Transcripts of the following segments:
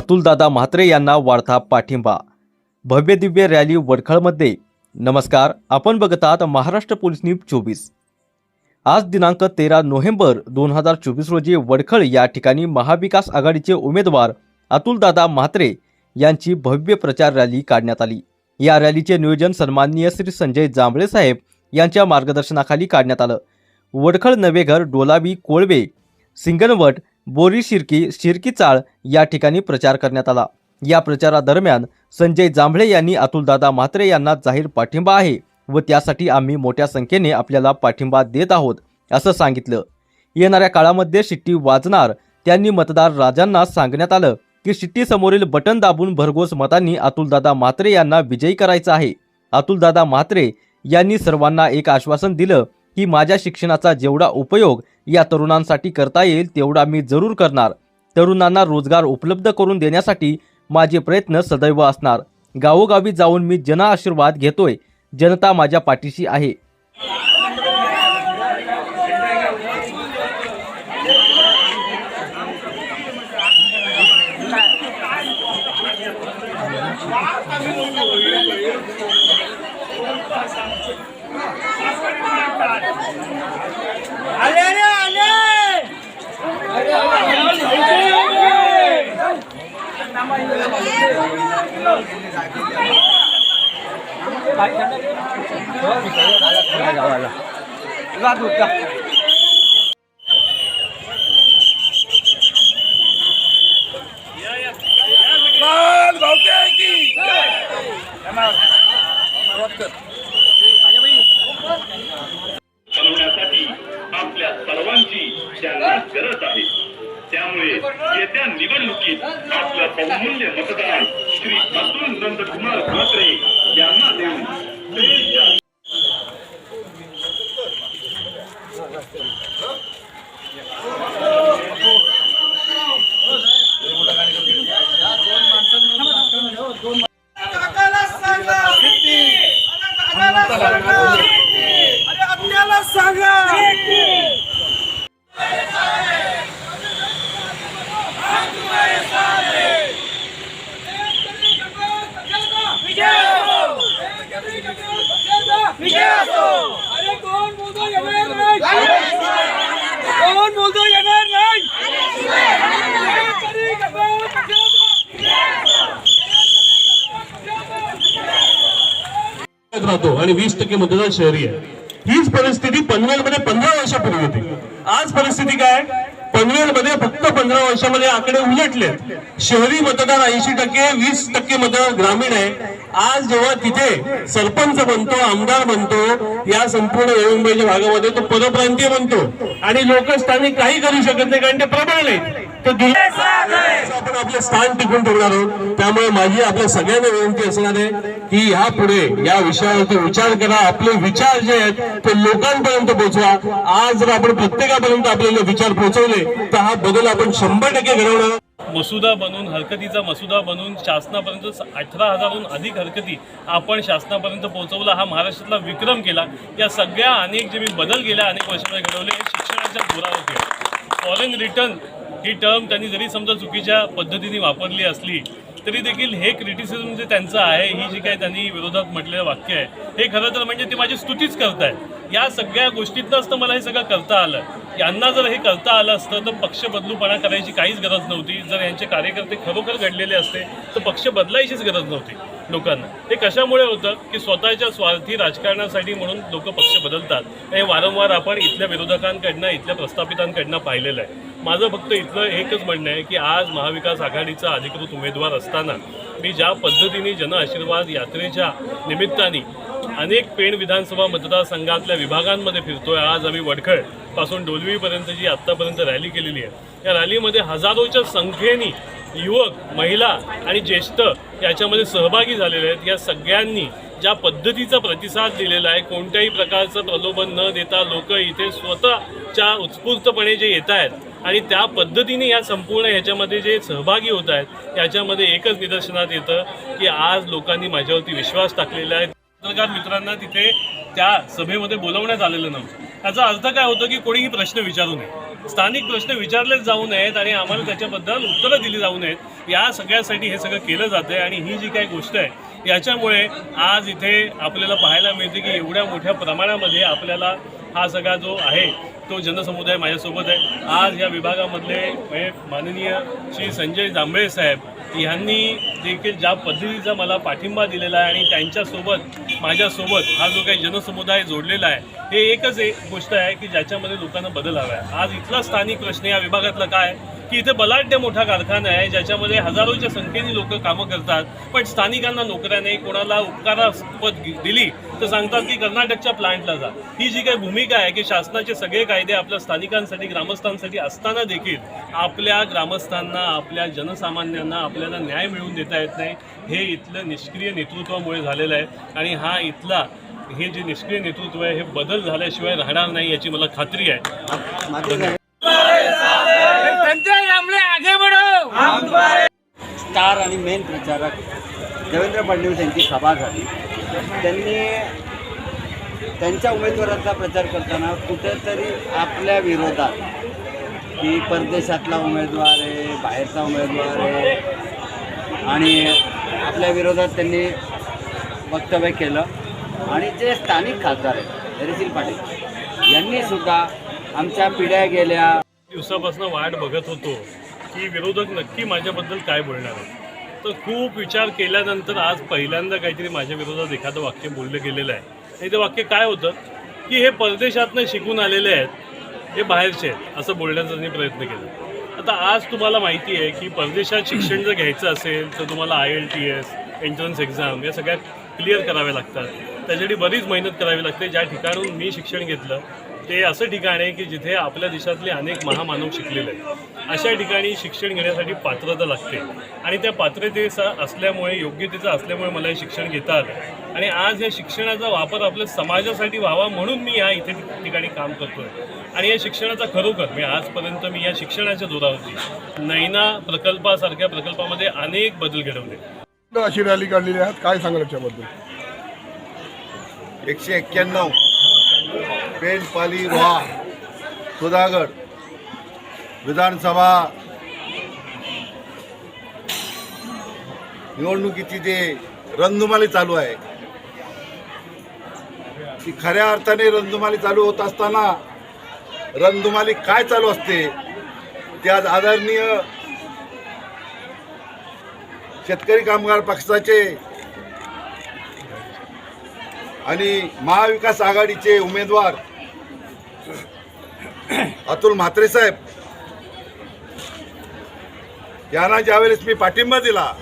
अतुलदादा म्हात्रे यांना वाढता पाठिंबा. भव्य दिव्य रॅली वडखळमध्ये. नमस्कार आपण बघत आहात महाराष्ट्र पोलीस न्यूज चोवीस. आज दिनांक तेरा नोव्हेंबर दोन हजार चोवीस रोजी वडखळ या ठिकाणी महाविकास आघाडीचे उमेदवार अतुलदादा म्हात्रे यांची भव्य प्रचार रॅली काढण्यात आली. या रॅलीचे नियोजन सन्माननीय श्री संजय जांभळे साहेब यांच्या मार्गदर्शनाखाली काढण्यात आलं. वडखळ नवेघर डोलावी कोळवे सिंगणवट बोरी शिर्की शिर्की चाळ या ठिकाणी प्रचार करण्यात आला. या प्रचारादरम्यान संजय जांभळे यांनी अतुलदादा म्हात्रे यांना जाहीर पाठिंबा आहे व त्यासाठी आम्ही मोठ्या संख्येने आपल्याला पाठिंबा देत आहोत असं सांगितलं. येणाऱ्या काळामध्ये शिट्टी वाजणार त्यांनी मतदार राजांना सांगण्यात आलं की शिट्टीसमोरील बटन दाबून भरघोस मतांनी अतुलदादा म्हात्रे यांना विजयी करायचं आहे. अतुलदादा म्हात्रे यांनी सर्वांना एक आश्वासन दिलं की माझ्या शिक्षणाचा जेवढा उपयोग या तरुणांसाठी करता येईल तेवढा मी जरूर करणार. तरुणांना रोजगार उपलब्ध करून देण्यासाठी माझे प्रयत्न सदैव असणार. गावोगावी जाऊन मी जन आशीर्वाद घेतोय. जनता माझ्या पाठीशी आहे. आपल्या सर्वांची त्यांना गरज आहे. त्यामुळे येत्या निवडणुकीत आपलं बहुमूल्य मतदान श्री अतुल नंदकुमार म्हात्रे यांना देऊन देशाच्या काकाला सांगा काकाला सांगा अरे आपल्याला सांगा अरे कोण बोलतो येणार नाही कोण बोलतो येणार नाही तरी राहतो आणि वीस टक्के मतदार शहरी आहे. हीच परिस्थिती पनवेलमध्ये पंधरा वर्षापूर्वी होती. आज परिस्थिती काय? पनवेलमध्ये फक्त पंधरा वर्षामध्ये आकडे उलटलेत शहरी मतदार ऐंशी टक्के वीस टक्के मतदार ग्रामीण आहे. आज जेव्हा तिथे सरपंच बनतो आमदार बनतो या संपूर्ण नवी मुंबईच्या भागामध्ये तो परप्रांतीय बनतो. आणि लोक स्थानिक काही करू शकत नाही कारण ते प्रबळ नाहीत. दुर्- आपण आपले स्थान टिकून ठेवणार आहोत. त्यामुळे माझी आपल्या सगळ्यांना विनंती असणार आहे की ह्या पुढे या विषयावरती विचार करा. आपले विचार जे आहेत ते लोकांपर्यंत पोहोचवा आज जर आपण प्रत्येकापर्यंत आपल्याला विचार पोहोचवले तर हा बदल आपण शंभर टक्के घडवणार. मसुदा बनवून हरकतीचा मसुदा बनवून शासनापर्यंत अठरा हजारहून अधिक हरकती आपण शासनापर्यंत पोहोचवला हा महाराष्ट्रातला विक्रम केला. या सगळ्या अनेक जे मी बदल गेल्या अनेक वर्षामध्ये घडवले हे शिक्षणाच्या जोरावरती फॉरेन रिटर्न ही टर्म त्यांनी जरी समजा चुकीच्या पद्धतीने वापरली असली तरी देखील हे क्रिटिसिझम जे त्यांचं आहे ही जी काही त्यांनी विरोधात म्हटलेलं वाक्य आहे हे खरं तर म्हणजे ते माझी स्तुतीच करतायत. या सगळ्या गोष्टीतनंच तर मला हे सगळं करता आलं. यांना जर हे करता आलं असतं तर पक्ष बदलूपणा करायची काहीच गरज नव्हती. जर यांचे कार्यकर्ते खरोखर घडलेले असते तर पक्ष बदलायचीच गरज नव्हती. लोकांना. ते कशामुळे होतं? की स्वतःच्या स्वार्थी राजकारणासाठी म्हणून लोक पक्ष बदलतात. हे वारंवार आपण इथल्या विरोधकांकडनं इथल्या प्रस्थापितांकडनं पाहिलेलं आहे. माझं फक्त इथलं एकच म्हणणं आहे की आज महाविकास आघाडीचा अधिकृत उमेदवार असताना मी ज्या पद्धतीने जन आशीर्वाद यात्रेच्या निमित्ताने अनेक पेण विधानसभा मतदारसंघातल्या विभागांमध्ये फिरतोय. आज आम्ही वडखळपासून डोलवीपर्यंत जी आत्तापर्यंत रॅली केलेली आहे. या रॅलीमध्ये हजारोच्या संख्येने युवक महिला आणि ज्येष्ठ याच्यामध्ये सहभागी झालेले आहेत. या सगळ्यांनी ज्या पद्धतीचा प्रतिसाद दिलेला आहे कोणत्याही प्रकारचं प्रलोभन न देता लोक इथे स्वतःच्या उत्स्फूर्तपणे जे येत आहेत आणि त्या पद्धतीने या संपूर्ण ह्याच्यामध्ये जे सहभागी होत आहेत याच्यामध्ये एकच निदर्शनात येतं की आज लोकांनी माझ्यावरती विश्वास टाकलेला आहे. पत्रकार मित्रांना तिथे त्या सभेमध्ये बोलवण्यात आलेलं नव्हतं. याचा अर्थ काय होतो की कोणीही प्रश्न विचारू नये. स्थानिक प्रश्न विचारलेच जाऊ नयेत आणि आम्हाला त्याच्याबद्दल उत्तरं दिली जाऊ नयेत. या सगळ्यासाठी हे सगळं केलं जातं आहे आणि ही जी काही गोष्ट आहे याच्यामुळे आज इथे आपल्याला पाहायला मिळते की एवढ्या मोठ्या प्रमाणामध्ये आपल्याला हा सगळा जो आहे तो जनसमुदाय माझ्यासोबत आहे. आज या विभागामधले म्हणजे माननीय श्री संजय जांभळे साहेब यांनी देखील ज्या पद्धतीचा मला पाठिंबा दिलेला आहे आणि त्यांच्यासोबत माझ्यासोबत हा जो काही जनसमुदाय जोडलेला आहे हे एकच एक गोष्ट आहे की ज्याच्यामध्ये लोकांना बदल हवा आहे. आज इथला स्थानिक प्रश्न या विभागातला काय की इथे बलाढ्य मोठा कारखाना आहे ज्याच्यामध्ये हजारोच्या संख्येने लोक कामं करतात पण स्थानिकांना नोकऱ्या नाही कोणाला उपकारास्पद दिली तर सांगतात की कर्नाटकच्या प्लांटला जा. ही जी काही भूमिका आहे की शासनाचे सगळे कायदे आपल्या स्थानिकांसाठी ग्रामस्थांसाठी असताना देखील आपल्या ग्रामस्थांना आपल्या जनसामान्यांना आपल्याला न्याय मिळवून देता येत नाही हे इथलं निष्क्रिय नेतृत्वामुळे झालेलं आहे. आणि हा इथला हे जे निष्क्रिय नेतृत्व आहे हे बदल झाल्याशिवाय राहणार नाही याची मला खात्री आहे संजय जांभळे आगे बढो स्टार आणि मेन प्रचारक देवेंद्र फडणवीस यांची सभा झाली. त्यांनी त्यांच्या उमेदवाराचा प्रचार करताना कुठेतरी आपल्या विरोधात की परदेशातला उमेदवार आहे बाहेरचा उमेदवार आहे आणि आपल्या विरोधात त्यांनी वक्तव्य केलं. आणि जे स्थानिक खासदार आहेत हरिशील पाटील यांनी सुद्धा आमच्या पिढ्या गेल्या दिवसापासून वाट बघत होतो की विरोधक नक्की माझ्याबद्दल काय बोलणार आहे तर खूप विचार केल्यानंतर आज पहिल्यांदा काहीतरी माझ्या विरोधात एखादं वाक्य बोललं गेलेलं आहे. आणि ते वाक्य काय होतं? की हे परदेशातनं शिकून आलेले आहेत हे बाहेरचे आहेत असं बोलण्याचा त्यांनी प्रयत्न केला. आता आज तुम्हाला माहिती आहे की परदेशात शिक्षण जर घ्यायचं असेल तर तुम्हाला I L T S entrance exam या सगळ्या क्लिअर कराव्या लागतात. त्याच्यासाठी बरीच मेहनत करावी लागते. ज्या ठिकाणून मी शिक्षण घेतलं ते असं ठिकाण आहे की जिथे आपल्या देशातले अनेक महामानव शिकलेले आहेत. अशा ठिकाणी शिक्षण घेण्यासाठी पात्रता लागते. आणि त्या पात्रतेचा असल्यामुळे योग्यतेचा असल्यामुळे मला हे शिक्षण घेता आलं. आणि आज या शिक्षणाचा वापर आपल्या समाजासाठी व्हावा म्हणून मी या इथे ठिकाणी काम करतोय. आणि या शिक्षणाचा खरोखर मी आजपर्यंत मी या शिक्षणाच्या जोरावरती नैना प्रकल्पासारख्या प्रकल्पामध्ये अनेक बदल घडवले. अशी रॅली काढलेली आहे काय सांगाल एकशे एक्क्याण्णव. पेन रोहा सुधागड विधानसभा निवडणुकीची जे रंगमाली चालू आहे ती खऱ्या अर्थाने रंगमाली चालू होत असताना रंगमाली काय चालू असते ते आज आदरणीय शेतकरी कामगार पक्षाचे आणि महाविकास आघाडीचे उमेदवार अतुल म्हात्रे साहेब यांना ज्यावेळेस मी पाठिंबा दिला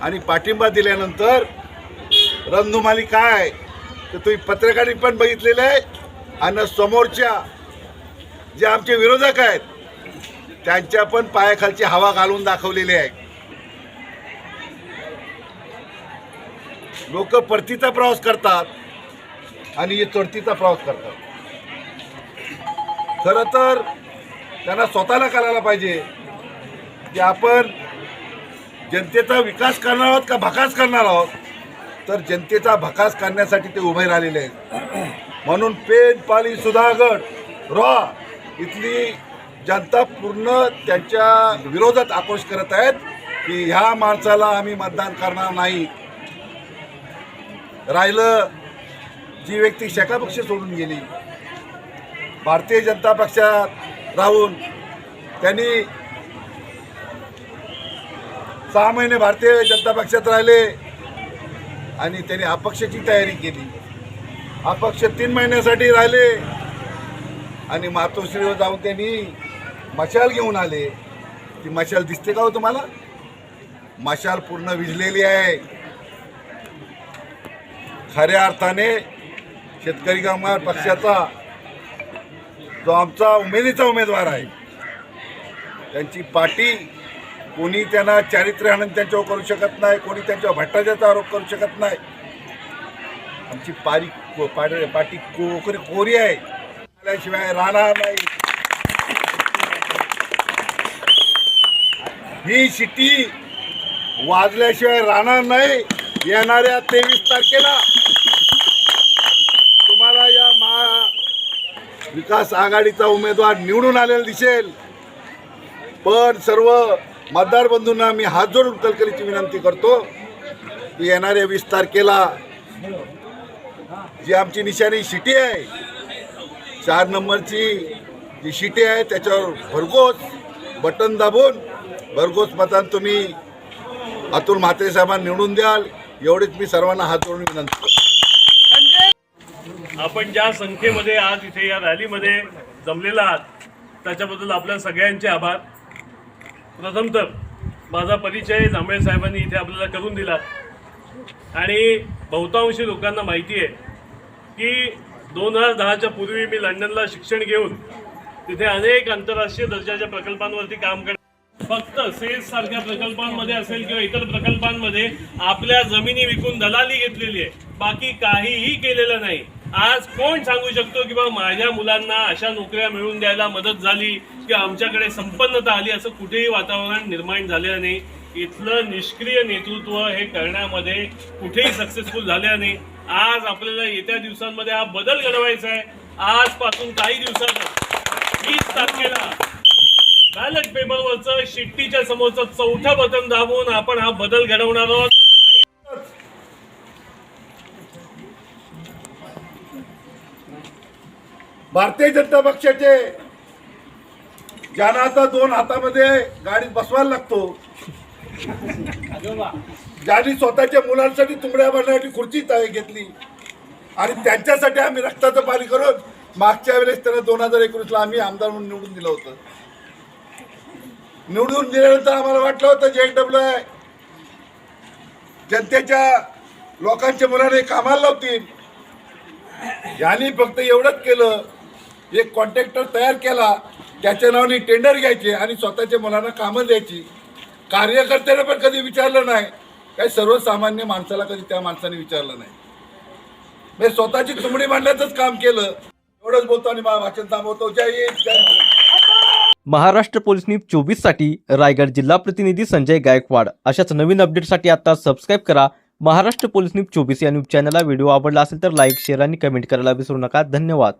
आणि पाठिंबा दिल्यानंतर रणधुमाली काय तर तुम्ही पत्रकारित पण बघितलेलं आहे आणि समोरच्या जे आमचे विरोधक आहेत त्यांच्या पण पायाखालची हवा घालून दाखवलेली आहे. लोक परतीचा प्रवास करतात आणि हे चढतीचा प्रवास करतात. खरं तर त्यांना स्वतःला करायला पाहिजे की आपण जनतेचा विकास करणार आहोत का भकास करणार आहोत? तर जनतेचा भकास करण्यासाठी ते उभे राहिलेले आहेत. म्हणून पेन पाली सुधागड रॉ इथली जनता पूर्ण त्यांच्या विरोधात आक्रोश करत आहेत की ह्या माणसाला आम्ही मतदान करणार नाही. राहिलं जी व्यक्ती शेका पक्ष सोडून गेली भारतीय जनता पक्षात राहून त्यांनी सहा महिने भारतीय जनता पक्षात राहिले आणि त्यांनी अपक्षाची तयारी केली. अपक्ष तीन महिन्यासाठी राहिले आणि मातोश्रीवर जाऊन त्यांनी मशाल घेऊन आले. ती मशाल दिसते का हो तुम्हाला? मशाल पूर्ण विझलेली आहे. खऱ्या अर्थाने शेतकरी कामगार पक्षाचा जो आमचा उमेदीचा उमेदवार आहे त्यांची पाठी कोणी त्यांना चारित्र्य हनन त्यांच्यावर करू शकत नाही कोणी त्यांच्यावर भ्रष्टाचाराचा आरोप करू शकत नाही. आमची पारी को- पाटी पाठी कोकरी कोरी आहे. आल्याशिवाय राहणार नाही. ही शिटी वाजल्याशिवाय राहणार नाही. येणाऱ्या तेवीस तारखेला तुम्हाला या महा विकास आघाडीचा उमेदवार निवडून आलेला दिसेल. पण सर्व मतदार बंधूंना मी हात जोडून कलकलीची विनंती करतो की येणाऱ्या वीस तारखेला जी आमची निशाणी शिटी आहे चार नंबरची जी शिटी आहे त्याच्यावर भरघोस बटन दाबून भरघोस मतान तुम्ही अतुल म्हात्रे साहेबांना निवडून द्याल. एवढीच मी सर्वांना हात जोडून विनंती करतो. आपण ज्या संख्येमध्ये आज इथे या रॅलीमध्ये जमलेला आहात त्याच्याबद्दल आपल्या सगळ्यांचे आभार. प्रथम तर माझा परिचय जांभळे साहेबांनी इथे आपल्याला करून दिला. आणि बहुतांशी लोकांना माहिती आहे की दोन हजार दहाच्या पूर्वी मी लंडनला शिक्षण घेऊन तिथे अनेक आंतरराष्ट्रीय दर्जाच्या प्रकल्पांवरती काम कर फक्त सेस सारख्या प्रकल्पांमध्ये असेल किंवा इतर प्रकल्पांमध्ये आपल्या जमिनी विकून दलाली घेतलेली आहे. बाकी काहीही केलेलं नाही. आज कोण सांगू शकतो की बा माझ्या मुलांना अशा नोकऱ्या मिळवून द्यायला मदत झाली की आमच्याकडे संपन्नता आली असं कुठेही वातावरण निर्माण झालेलं नाही. इथलं निष्क्रिय नेतृत्व हे करण्यामध्ये कुठेही सक्सेसफुल झालेलं नाही. आज आपल्याला येत्या दिवसांमध्ये हा बदल घडवायचा आहे. आजपासून काही दिवसात वीस तारखेला बॅलेट पेपरवरचं शिट्टीच्या समोरचं चौथं बटन दाबून आपण हा बदल घडवणार आहोत. भारतीय जनता पक्षाचे ज्यांना आता दोन हातामध्ये गाडीत बसवायला लागतो. ज्यांनी स्वतःच्या मुलांसाठी तुंबड्या बनण्यासाठी खुर्ची तयारी घेतली आणि त्यांच्यासाठी आम्ही रक्ताचं पाणी करून मागच्या वेळेस त्यांना दोन हजार एकोणीसला आम्ही आमदार म्हणून निवडून दिलं होतं. निवडून दिल्यानंतर आम्हाला वाटलं होतं जे डब्ल्यू आहे जनतेच्या लोकांच्या मुलाने कामाला लावतील. यांनी फक्त एवढंच केलं एक कॉन्ट्रॅक्टर तयार केला त्याच्या नावाने टेंडर घ्यायचे आणि स्वतःच्या मुलांना कामं द्यायची. कार्यकर्त्याने पण कधी विचारलं नाही. काही सर्वसामान्य माणसाला कधी त्या माणसाने विचारलं नाही. मी स्वतःची चुमडी मांडण्याचंच काम केलं. एवढंच बोलतो आणि वाचन थांबवतो. जय महाराष्ट्र. पोलीस न्यूज चोवीससाठी रायगड जिल्हा प्रतिनिधी संजय गायकवाड. अशाच नवीन अपडेटसाठी आता सबस्क्राईब करा. महाराष्ट्र पोलीस न्यूज चोवीस या न्यूज चॅनलला व्हिडिओ आवडला असेल तर लाईक शेअर आणि कमेंट करायला विसरू नका. धन्यवाद.